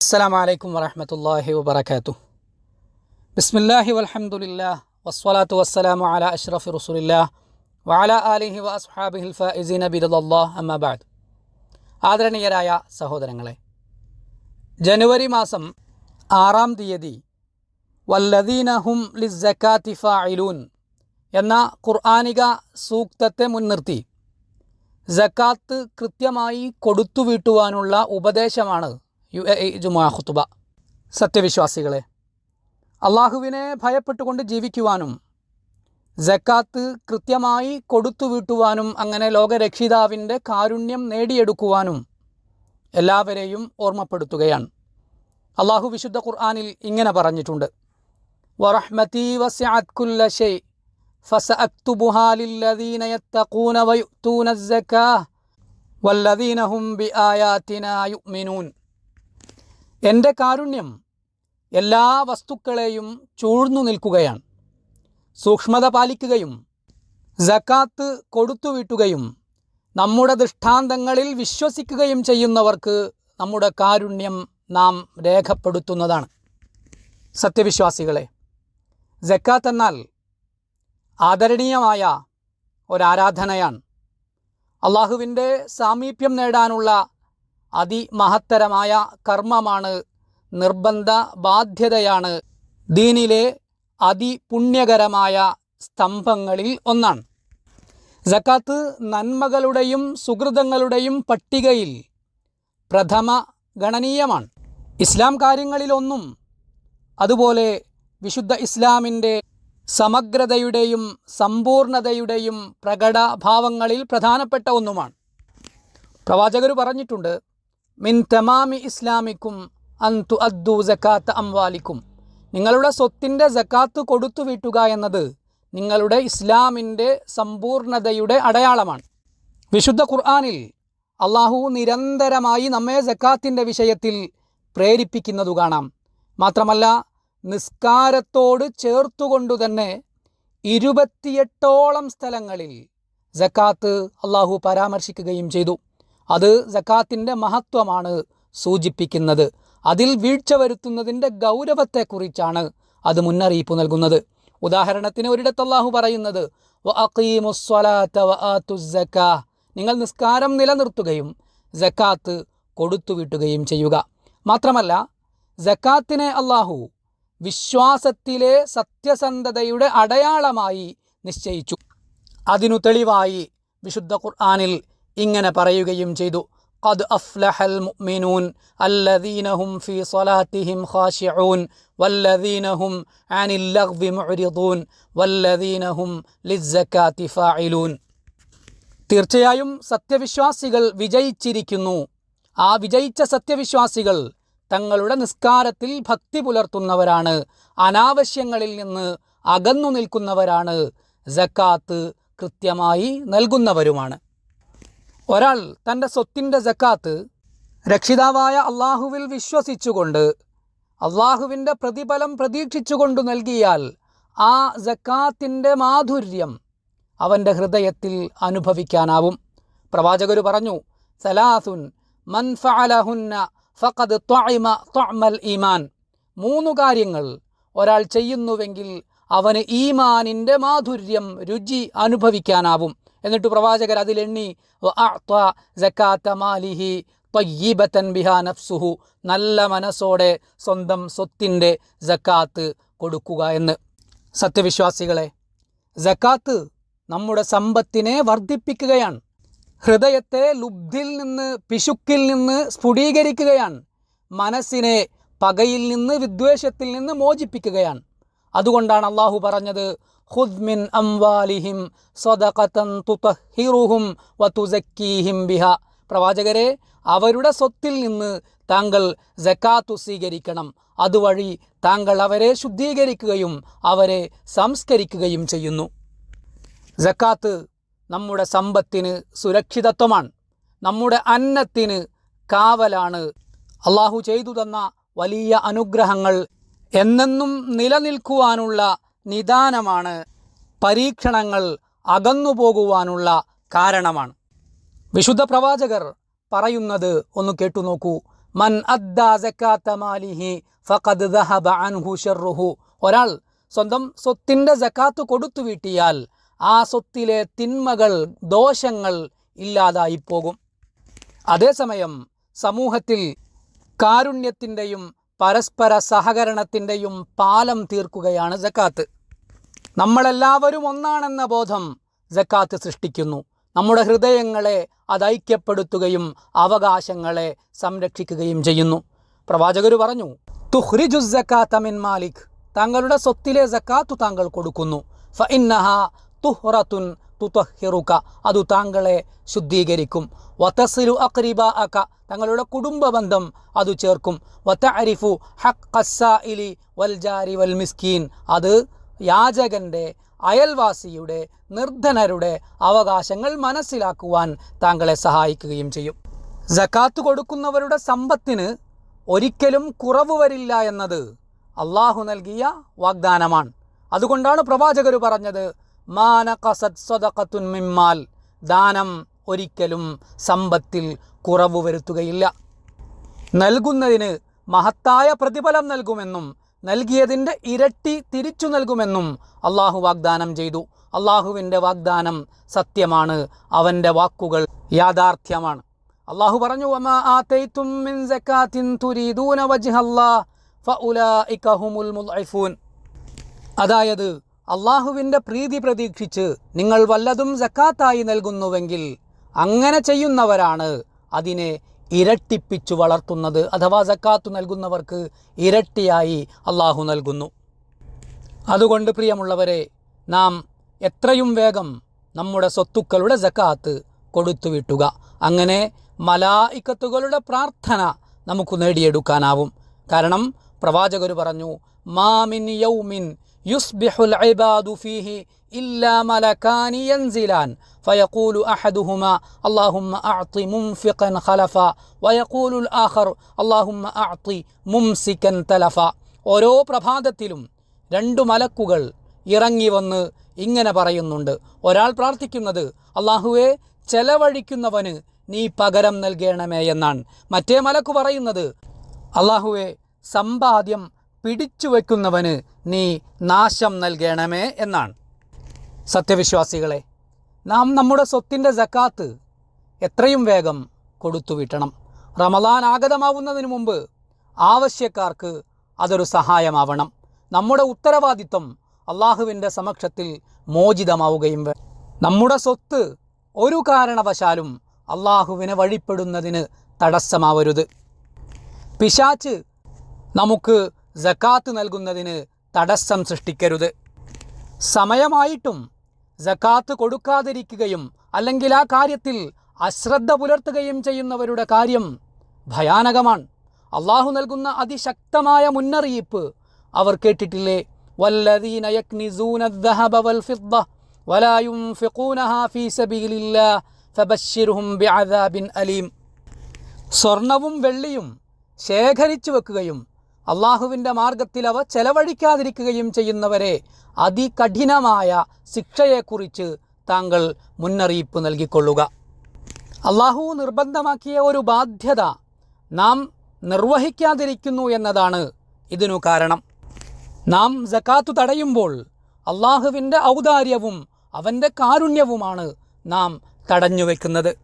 അസ്സലാമലൈക്കും വറഹമത്തല്ലാഹി വബർക്കാത്തു ബിസ്മില്ലാഹി വലഹമുല്ലാ വസ്വലാത്തു വസ്സലാമു അല അഷ്റഫി റസൂലില്ലാ വഅല ആലിഹി വ അസ്ഹാബിഹിൽ ഫൈസീൻ ബിദുല്ലാ അമ്മബാദ് ആദരണീയരായ സഹോദരങ്ങളെ ജനുവരി മാസം ആറാം തീയതി വല്ലദീനഹും ലിസ്സക്കാത്തി ഫായിലൂൻ എന്ന ഖുർആാനിക സൂക്തത്തെ മുൻനിർത്തി ജക്കാത്ത് കൃത്യമായി കൊടുത്തുവീട്ടുവാനുള്ള ഉപദേശമാണ് യു എ ഇ ജുമാ ഖുത്തുബ സത്യവിശ്വാസികളെ അള്ളാഹുവിനെ ഭയപ്പെട്ടുകൊണ്ട് ജീവിക്കുവാനും ജക്കാത്ത് കൃത്യമായി കൊടുത്തു വീട്ടുവാനും അങ്ങനെ ലോകരക്ഷിതാവിൻ്റെ കാരുണ്യം നേടിയെടുക്കുവാനും എല്ലാവരെയും ഓർമ്മപ്പെടുത്തുകയാണ് അള്ളാഹു വിശുദ്ധ ഖുർആാനിൽ ഇങ്ങനെ പറഞ്ഞിട്ടുണ്ട് വറഹ്മതി വസ്അത് കുല്ല ഷൈ فسأكتبها للذين يتقون ويؤتون الزكاة والذين هم بآياتنا يؤمنون എന്റെ കാരുണ്യം എല്ലാ വസ്തുക്കളെയും ചൂഴ്ന്നു നിൽക്കുകയാണ്. സൂക്ഷ്മത പാലിക്കുകയും ജക്കാത്ത് കൊടുത്തുവിട്ടുകയും നമ്മുടെ ദൃഷ്ടാന്തങ്ങളിൽ വിശ്വസിക്കുകയും ചെയ്യുന്നവർക്ക് നമ്മുടെ കാരുണ്യം നാം രേഖപ്പെടുത്തുന്നതാണ്. സത്യവിശ്വാസികളെ ജക്കാത്ത് എന്നാൽ ആദരണീയമായ ഒരാരാധനയാണ്. അള്ളാഹുവിന്റെ സാമീപ്യം നേടാനുള്ള അതിമഹത്തരമായ കർമ്മമാണ് നിർബന്ധ ബാധ്യതയാണ്. ദീനിലെ അതിപുണ്യകരമായ സ്തംഭങ്ങളിൽ ഒന്നാണ്. ജക്കാത്ത് നന്മകളുടെയും സുഹൃതങ്ങളുടെയും പട്ടികയിൽ പ്രഥമ ഗണനീയമാണ്. ഇസ്ലാം കാര്യങ്ങളിലൊന്നും അതുപോലെ വിശുദ്ധ ഇസ്ലാമിന്റെ സമഗ്രതയുടെയും സമ്പൂർണതയുടെയും പ്രകടഭാവങ്ങളിൽ പ്രധാനപ്പെട്ട ഒന്നുമാണ്. പ്രവാചകർ പറഞ്ഞിട്ടുണ്ട് മിൻ തമാമി ഇസ്ലാമിക്കും അന്തു അദ്ദു ജക്കാത്ത് അംവാലിക്കും. നിങ്ങളുടെ സ്വത്തിന്റെ ജക്കാത്ത് കൊടുത്തു വീട്ടുക എന്നത് നിങ്ങളുടെ ഇസ്ലാമിന്റെ സമ്പൂർണതയുടെ അടയാളമാണ്. വിശുദ്ധ ഖുർആാനിൽ അള്ളാഹു നിരന്തരമായി നമ്മെ ജക്കാത്തിന്റെ വിഷയത്തിൽ പ്രേരിപ്പിക്കുന്നതു കാണാം. മാത്രമല്ല നിസ്കാരത്തോട് ചേർത്തുകൊണ്ടു തന്നെ ഇരുപത്തിയെട്ടോളം സ്ഥലങ്ങളിൽ ജക്കാത്ത് അള്ളാഹു പരാമർശിക്കുകയും ചെയ്തു. അത് ജക്കാത്തിന്റെ മഹത്വമാണ് സൂചിപ്പിക്കുന്നത്. അതിൽ വീഴ്ച വരുത്തുന്നതിന്റെ ഗൗരവത്തെക്കുറിച്ചാണ് അത് മുന്നറിയിപ്പ് നൽകുന്നത്. ഉദാഹരണത്തിന് ഒരിടത്ത് പറയുന്നത് "വ അഖീമുസ്സലാത്ത നിങ്ങൾ നിസ്കാരം നിലനിർത്തുകയും ജക്കാത്ത് കൊടുത്തുവിട്ടുകയും ചെയ്യുക. മാത്രമല്ല ജക്കാത്തിനെ അള്ളാഹു വിശ്വാസത്തിലെ സത്യസന്ധതയുടെ അടയാളമായി നിശ്ചയിച്ചു. അതിനു തെളിവായി വിശുദ്ധ ഖുർആനിൽ ഇങ്ങനെ പറയുകയും ചെയ്തു قد أفلح المؤمنون الذين هم في صلاتهم خاشعون والذين هم عن اللغو معرضون والذين هم للزكاة فاعلون തീർച്ചയായും സത്യവിശ്വാസികൾ വിജയിച്ചിരിക്കുന്നു ആ വിജയിച്ച സത്യവിശ്വാസികൾ തങ്ങളുടെ നിസ്കാരത്തിൽ ഭക്തി പുലർത്തുന്നവരാണ് അനാവശ്യങ്ങളിൽ നിന്ന് അകന്നു നിൽക്കുന്നവരാണ് ജക്കാത്ത് കൃത്യമായി നൽകുന്നവരുമാണ് ഒരാൾ തന്റെ സ്വത്തിന്റെ ജക്കാത്ത് രക്ഷിതാവായ അള്ളാഹുവിൽ വിശ്വസിച്ചുകൊണ്ട് അള്ളാഹുവിന്റെ പ്രതിഫലം പ്രതീക്ഷിച്ചുകൊണ്ട് നൽകിയാൽ ആ ജക്കാത്തിന്റെ മാധുര്യം അവന്റെ ഹൃദയത്തിൽ അനുഭവിക്കാനാവും. പ്രവാചകർ പറഞ്ഞു സലാസുൻ മൻ ഫഅലഹുന്ന ഫഖദ് ത്വഇമ ത്വഅമൽ ഈമാൻ. മൂന്ന് കാര്യങ്ങൾ ഒരാൾ ചെയ്യുന്നുവെങ്കിൽ അവന് ഈമാനിന്റെ മാധുര്യം രുചി അനുഭവിക്കാനാവും. എന്നിട്ട് പ്രവാചകർ അതിലെണ്ണി മാലിഹി ത്വയ്യിബത്തൻ ബിഹാ നഫ്സുഹു നല്ല മനസ്സോടെ സ്വന്തം സ്വത്തിന്റെ ജക്കാത്ത് കൊടുക്കുക എന്ന്. സത്യവിശ്വാസികളെ ജക്കാത്ത് നമ്മുടെ സമ്പത്തിനെ വർദ്ധിപ്പിക്കുകയാണ്. ഹൃദയത്തെ ലുബ്ധിൽ നിന്ന് പിശുക്കിൽ നിന്ന് സ്ഫുടീകരിക്കുകയാണ്. മനസ്സിനെ പകയിൽ നിന്ന് വിദ്വേഷത്തിൽ നിന്ന് മോചിപ്പിക്കുകയാണ്. അതുകൊണ്ടാണ് അള്ളാഹു പറഞ്ഞത് ഖുദ് മിൻ അംവാലിഹിം സ്വദഖതൻ തുതഹിറുഹും വതുസക്കീഹിം ബിഹ. പ്രവാചകരെ അവരുടെ സ്വത്തിൽ നിന്ന് താങ്കൾ ജക്കാത്തു സ്വീകരിക്കണം. അതുവഴി താങ്കൾ അവരെ ശുദ്ധീകരിക്കുകയും അവരെ സംസ്കരിക്കുകയും ചെയ്യുന്നു. ജക്കാത്ത് നമ്മുടെ സമ്പത്തിന് സുരക്ഷിതത്വമാണ്. നമ്മുടെ അന്നത്തിന് കാവലാണ്. അള്ളാഹു ചെയ്തു തന്ന വലിയ അനുഗ്രഹങ്ങൾ എന്നെന്നും നിലനിൽക്കുവാനുള്ള നിദാനമാണ്. പരീക്ഷണങ്ങൾ അകന്നു പോകുവാനുള്ള കാരണമാണ്. വിശുദ്ധ പ്രവാചകർ പറയുന്നത് ഒന്ന് കേട്ടു നോക്കൂ. മൻ മാലിഹി ഫഖദ് അൻഹു ഷർറുഹു ഒരാൾ സ്വന്തം സ്വത്തിന്റെ ജക്കാത്ത് കൊടുത്തു വീട്ടിയാൽ ആ സ്വത്തിലെ തിന്മകൾ ദോഷങ്ങൾ ഇല്ലാതായി പോകും അതേസമയം സമൂഹത്തിൽ കാരുണ്യത്തിന്റെയും പരസ്പര സഹകരണത്തിന്റെയും പാലം തീർക്കുകയാണ് ജക്കാത്ത് നമ്മളെല്ലാവരും ഒന്നാണെന്ന ബോധം ജക്കാത്ത് സൃഷ്ടിക്കുന്നു. നമ്മുടെ ഹൃദയങ്ങളെ അത് ഐക്യപ്പെടുത്തുകയും അവകാശങ്ങളെ സംരക്ഷിക്കുകയും ചെയ്യുന്നു. പ്രവാചകർ പറഞ്ഞു തുഹ്രിജു ജക്കാത്ത മിൻ മാലിക്. താങ്കളുടെ സ്വത്തിലെ ജക്കാത്തു താങ്കൾ കൊടുക്കുന്നു. ഫ ഇന്നഹ തുഹ്റത്തുൻ തുതഹിറുക. അത് താങ്കളെ ശുദ്ധീകരിക്കും. വതസിലു അക്രിബ അക തങ്ങളുടെ കുടുംബ ബന്ധം അത് ചേർക്കും. വതഅരിഫു ഹഖ് വൽ ജാരി വൽ മിസ്കീൻ. അത് യാചകന്റെ അയൽവാസിയുടെ നിർധനരുടെ അവകാശങ്ങൾ മനസ്സിലാക്കുവാൻ താങ്കളെ സഹായിക്കുകയും ചെയ്യും. ജക്കാത്ത് കൊടുക്കുന്നവരുടെ സമ്പത്തിന് ഒരിക്കലും കുറവ് വരില്ല എന്നത് അള്ളാഹു നൽകിയ വാഗ്ദാനമാണ്. അതുകൊണ്ടാണ് പ്രവാചകർ പറഞ്ഞത് മാനകസത് മിമ്മാൽ ദാനം ഒരിക്കലും സമ്പത്തിൽ കുറവ് വരുത്തുകയില്ല. നൽകുന്നതിന് മഹത്തായ പ്രതിഫലം നൽകുമെന്നും നൽകിയതിന്റെ ഇരട്ടി തിരിച്ചു നൽകുമെന്നും അള്ളാഹു വാഗ്ദാനം ചെയ്തു. അള്ളാഹുവിന്റെ വാഗ്ദാനം സത്യമാണ്. അവന്റെ വാക്കുകൾ യാഥാർത്ഥ്യമാണ്. അള്ളാഹു പറഞ്ഞു. അതായത് അള്ളാഹുവിന്റെ പ്രീതി പ്രതീക്ഷിച്ച് നിങ്ങൾ വല്ലതും സക്കാത്തായി നൽകുന്നുവെങ്കിൽ അങ്ങനെ ചെയ്യുന്നവരാണ്. അതിനെ ഇരട്ടിപ്പിച്ചു വളർത്തുന്നത് അഥവാ സക്കാത്തു നൽകുന്നവർക്ക് ഇരട്ടിയായി അള്ളാഹു നൽകുന്നു. അതുകൊണ്ട് പ്രിയമുള്ളവരെ നാം എത്രയും വേഗം നമ്മുടെ സ്വത്തുക്കളുടെ സക്കാത്ത് കൊടുത്തുവിട്ടുക അങ്ങനെ മലായിക്കത്തുകളുടെ പ്രാർത്ഥന നമുക്ക് നേടിയെടുക്കാനാവും. കാരണം പ്രവാചകർ പറഞ്ഞു മാമിൻ യൗമിൻ യുസ്ബിഹുൽ ഇബാദു ഫീഹി ഇല്ലാ മലക്കാനി യൻസിലാൻ فيقول أحدهما اللهم أعط منفقا خلفا ويقول الآخر اللهم أعط ممسكا تلفا ഓരോ പ്രഭാതത്തിലും രണ്ടു മലക്കുകൾ ഇറങ്ങി വന്ന് ഇങ്ങനെ പറയുന്നുണ്ട് ഒരാൾ പ്രാർത്ഥിക്കുന്നത് അള്ളാഹുവെ ചെലവഴിക്കുന്നവന് നീ പകരം നൽകണമേ എന്നാണ് മറ്റേ മലക്കു പറയുന്നത് അള്ളാഹുവെ സമ്പാദ്യം പിടിച്ചു വയ്ക്കുന്നവന് നീ നാശം നൽകണമേ എന്നാണ്. സത്യവിശ്വാസികളെ നാം നമ്മുടെ സ്വത്തിന്റെ ജക്കാത്ത് എത്രയും വേഗം കൊടുത്തു വിട്ടണം. റമദാൻ ആഗതമാവുന്നതിന് മുമ്പ് ആവശ്യക്കാർക്ക് അതൊരു സഹായമാവണം. നമ്മുടെ ഉത്തരവാദിത്വം അള്ളാഹുവിന്റെ സമക്ഷത്തിൽ മോചിതമാവുകയും നമ്മുടെ സ്വത്ത് ഒരു കാരണവശാലും അള്ളാഹുവിനെ വഴിപ്പെടുന്നതിന് തടസ്സമാവരുത്. പിശാച്ച് നമുക്ക് ജക്കാത്ത് നൽകുന്നതിന് തടസ്സം സൃഷ്ടിക്കരുത് സമയമായിട്ടും ജക്കാത്ത് കൊടുക്കാതിരിക്കുകയും അല്ലെങ്കിൽ ആ കാര്യത്തിൽ അശ്രദ്ധ പുലർത്തുകയും ചെയ്യുന്നവരുടെ കാര്യം ഭയാനകമാണ് അള്ളാഹു നൽകുന്ന അതിശക്തമായ മുന്നറിയിപ്പ് അവർ കേട്ടിട്ടില്ലേ വല്ലദീന യക്നിസൂന الذهب والفضة ولا ينفقونها في سبيل الله فبشرهم بعذاب أليم സ്വർണവും വെള്ളിയും ശേഖരിച്ചു വെക്കുകയും അള്ളാഹുവിന്റെ മാർഗത്തിൽ അവ ചെലവഴിക്കാതിരിക്കുകയും ചെയ്യുന്നവരെ അതികഠിനമായ ശിക്ഷയെക്കുറിച്ച് താങ്കൾ മുന്നറിയിപ്പ് നൽകിക്കൊള്ളുക. അള്ളാഹു നിർബന്ധമാക്കിയ ഒരു ബാധ്യത നാം നിർവഹിക്കാതിരിക്കുന്നു എന്നതാണ് ഇതിനു കാരണം. നാം ജക്കാത്തു തടയുമ്പോൾ അള്ളാഹുവിന്റെ ഔദാര്യവും അവന്റെ കാരുണ്യവുമാണ് നാം തടഞ്ഞു വെക്കുന്നത്.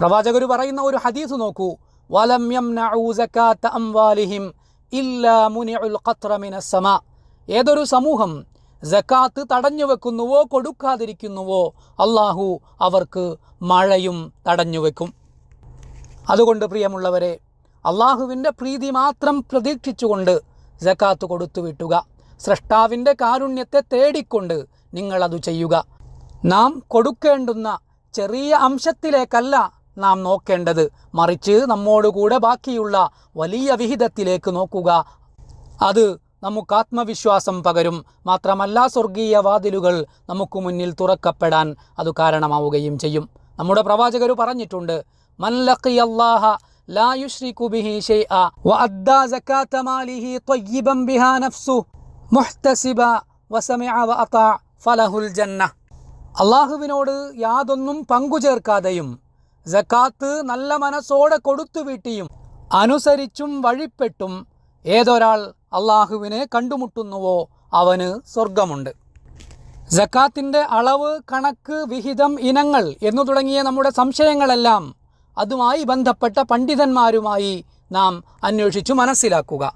പ്രവാചകർ പറയുന്ന ഒരു ഹദീസ് നോക്കൂ. വലം ഇല്ലാ മുനിഉൽ ഖത്ര മിനസ് സമാ. ഏതൊരു സമൂഹം ജക്കാത്ത് തടഞ്ഞു വെക്കുന്നുവോ കൊടുക്കാതിരിക്കുന്നുവോ അള്ളാഹു അവർക്ക് മഴയും തടഞ്ഞു വെക്കും. അതുകൊണ്ട് പ്രിയമുള്ളവരെ അള്ളാഹുവിന്റെ പ്രീതി മാത്രം പ്രതീക്ഷിച്ചുകൊണ്ട് ജക്കാത്ത് കൊടുത്തു വിട്ടുക. സൃഷ്ടാവിന്റെ കാരുണ്യത്തെ തേടിക്കൊണ്ട് നിങ്ങളത് ചെയ്യുക. നാം കൊടുക്കേണ്ടുന്ന ചെറിയ അംശത്തിലേക്കല്ല നാം നോക്കേണ്ടത് മറിച്ച് നമ്മോടുകൂടെ ബാക്കിയുള്ള വലിയ വിഹിതത്തിലേക്ക് നോക്കുക. അത് നമുക്ക് ആത്മവിശ്വാസം പകരും. മാത്രമല്ല സ്വർഗീയ വാതിലുകൾ നമുക്ക് മുന്നിൽ തുറക്കപ്പെടാൻ അത് കാരണമാവുകയും ചെയ്യും. നമ്മുടെ പ്രവാചകർ പറഞ്ഞിട്ടുണ്ട് അള്ളാഹുവിനോട് യാതൊന്നും പങ്കുചേർക്കാതെയും ജക്കാത്ത് നല്ല മനസ്സോടെ കൊടുത്തു വീട്ടിയും അനുസരിച്ചും വഴിപ്പെട്ടും ഏതൊരാൾ അള്ളാഹുവിനെ കണ്ടുമുട്ടുന്നുവോ അവന് സ്വർഗമുണ്ട് ജക്കാത്തിന്റെ അളവ് കണക്ക് വിഹിതം ഇനങ്ങൾ എന്നു തുടങ്ങിയ നമ്മുടെ സംശയങ്ങളെല്ലാം അതുമായി ബന്ധപ്പെട്ട പണ്ഡിതന്മാരുമായി നാം അന്വേഷിച്ചു മനസ്സിലാക്കുക.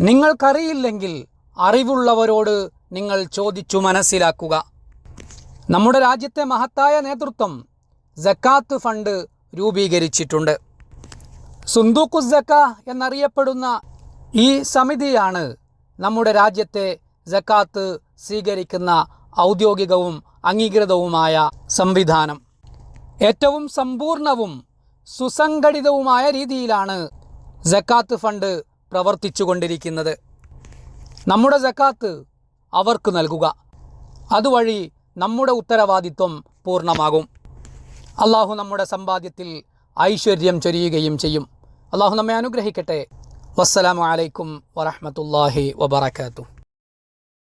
നിങ്ങൾക്കറിയില്ലെങ്കിൽ അറിവുള്ളവരോട് നിങ്ങൾ ചോദിച്ചു മനസ്സിലാക്കുക. നമ്മുടെ രാജ്യത്തെ മഹത്തായ നേതൃത്വം ജക്കാത്ത് ഫണ്ട് രൂപീകരിച്ചിട്ടുണ്ട്. സുന്ദൂക്കു ജക്ക എന്നറിയപ്പെടുന്ന ഈ സമിതിയാണ് നമ്മുടെ രാജ്യത്തെ ജക്കാത്ത് സ്വീകരിക്കുന്ന ഔദ്യോഗികവും അംഗീകൃതവുമായ സംവിധാനം. ഏറ്റവും സമ്പൂർണവും സുസംഘടിതവുമായ രീതിയിലാണ് ജക്കാത്ത് ഫണ്ട് പ്രവർത്തിച്ചുകൊണ്ടിരിക്കുന്നത്. നമ്മുടെ ജക്കാത്ത് അവർക്ക് നൽകുക. അതുവഴി നമ്മുടെ ഉത്തരവാദിത്വം പൂർണമാകും. അള്ളാഹു നമ്മുടെ സമ്പാദ്യത്തിൽ ഐശ്വര്യം ചൊരിയുകയും ചെയ്യും. അള്ളാഹു നമ്മെ അനുഗ്രഹിക്കട്ടെ. വസ്സലാമലൈക്കും വറഹമത്തല്ലാഹി വബർക്കാത്തു